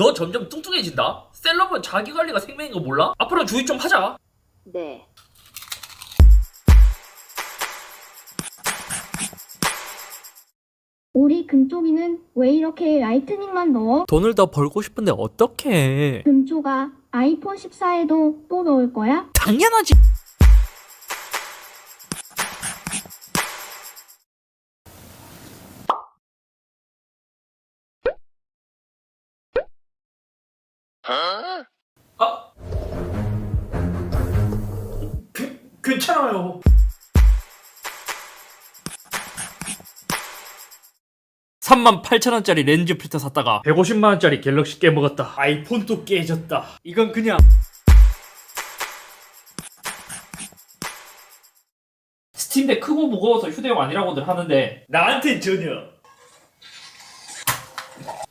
너 점점 뚱뚱해진다? 셀럽은 자기 관리가 생명인 거 몰라? 앞으로 주의 좀 하자. 네. 우리 금쪽이는 왜 이렇게 라이트닝만 넣어? 돈을 더 벌고 싶은데 어떡해. 금초가 아이폰 14에도 또 넣을 거야? 당연하지. 아, 그, 괜찮아요. 3만 8천원짜리 렌즈 필터 샀다가 150만원짜리 갤럭시 깨먹었다. 아이폰도 깨졌다. 이건 그냥 스팀덱 크고 무거워서 휴대용 아니라고들 하는데 나한텐 전혀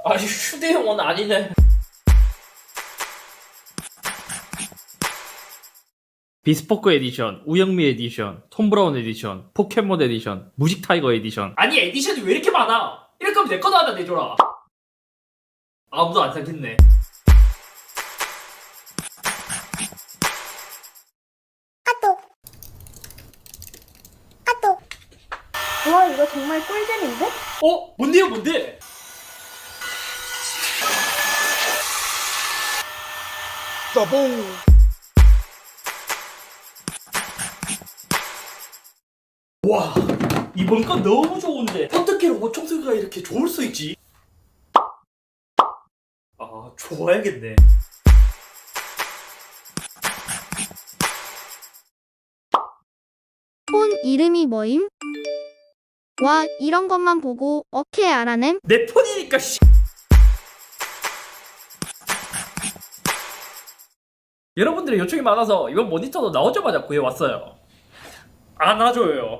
아니 휴대용은 아니네 비스포크 에디션, 우영미 에디션, 톰 브라운 에디션, 포켓몬 에디션, 무직 타이거 에디션. 아니 에디션이 왜 이렇게 많아? 이럴 거면 내 거도 하나 내줘라. 아무도 안 사겠네. 와 이거 정말 꿀잼인데? 어? 뭔데요 뭔데? 와 이번 건 너무 좋은데 어떻게 로봇 청소기가 이렇게 좋을 수 있지? 아 좋아야겠네 폰 이름이 뭐임? 와, 이런 것만 보고 어케 알아냄? 내 폰이니까 씨. 여러분들의 요청이 많아서 이번 모니터도 나오자마자 구해왔어요 안아줘요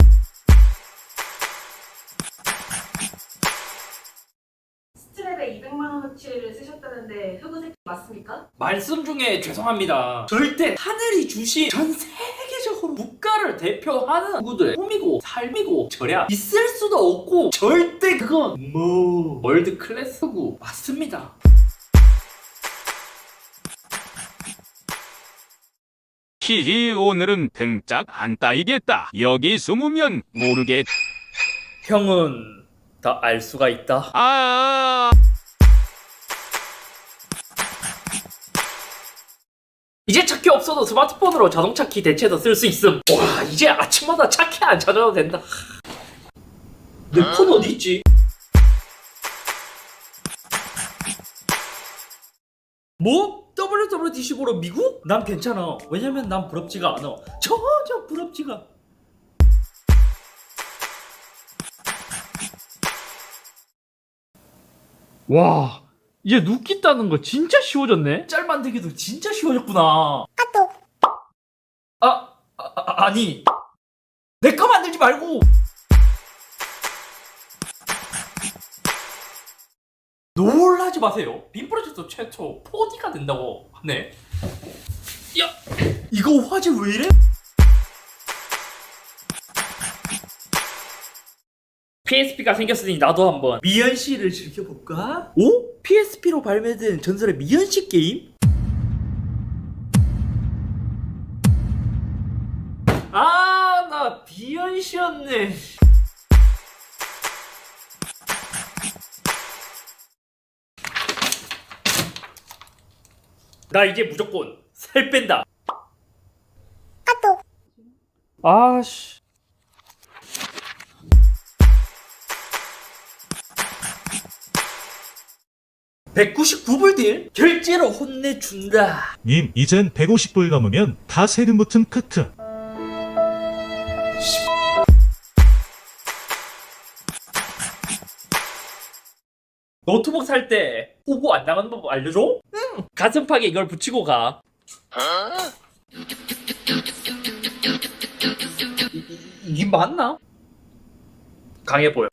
쓰셨다는데 흑우색 맞습니까? 말씀 중에 죄송합니다. 절대 하늘이 주신 전 세계적으로 국가를 대표하는 누구들의 꿈이고 삶이고 절약 있을 수도 없고 절대 그건 뭐 월드 클래스고 맞습니다. 히히 오늘은 등짝 안 따이겠다. 여기 숨으면 모르겠. 형은 다 알 수가 있다. 아. 이제 차키 없어도 스마트폰으로 자동차 키 대체도 쓸수 있음. 와 이제 아침마다 차키 안 찾아도 된다. 내 폰 어디 있지? 뭐? WWDC 보러 미국? 난 괜찮아. 왜냐면 난 부럽지가 않아. 전혀 부럽지가. 와, 이제 눕기 따는 거 진짜 쉬워졌네. 짤 만들기도 진짜 쉬워졌구나. 아, 아, 아 아니. 내 거 만들지 말고. 놀라지 마세요. 빔 프로젝트 최초 4D가 된다고 하네. 야, 이거 화질 왜 이래? PSP가 생겼으니 나도 한번 미연 씨를 즐겨볼까? 오? PSP로 발매된 전설의 미연씨 게임? 아, 나 비연씨였네. 나 이제 무조건 살 뺀다. 아씨. (199불) 딜 결제로 혼내준다 님, 이젠 150불 넘으면 다 세금 붙은 크크. 노트북 살때 후보 안 나가는 법 알려줘? 응 가슴팍에 이걸 붙이고 가 이, 이- 이게 맞나? 강해 보여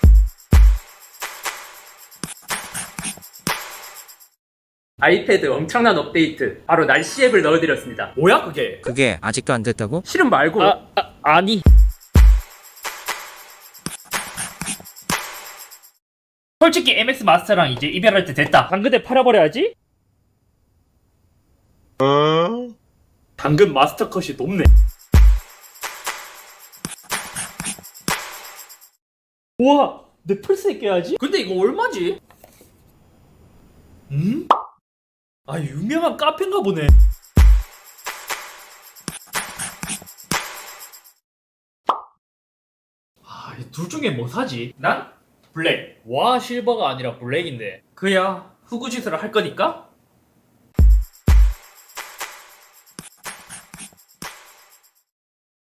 아이패드 엄청난 업데이트 바로 날씨 앱을 넣어드렸습니다 뭐야 그게? 그게 아직도 안 됐다고? 실은 말고 아, 아 아니 솔직히 MS 마스터랑 이제 이별할 때 됐다 당근에 팔아버려야지 당근 마스터 컷이 높네. 우와, 내 풀스에 껴야지. 근데 이거 얼마지? 음? 아, 유명한 카페인가 보네. 아, 이둘 중에 뭐 사지? 난 블랙. 와 실버가 아니라 블랙인데. 그야 후구 짓을 할 거니까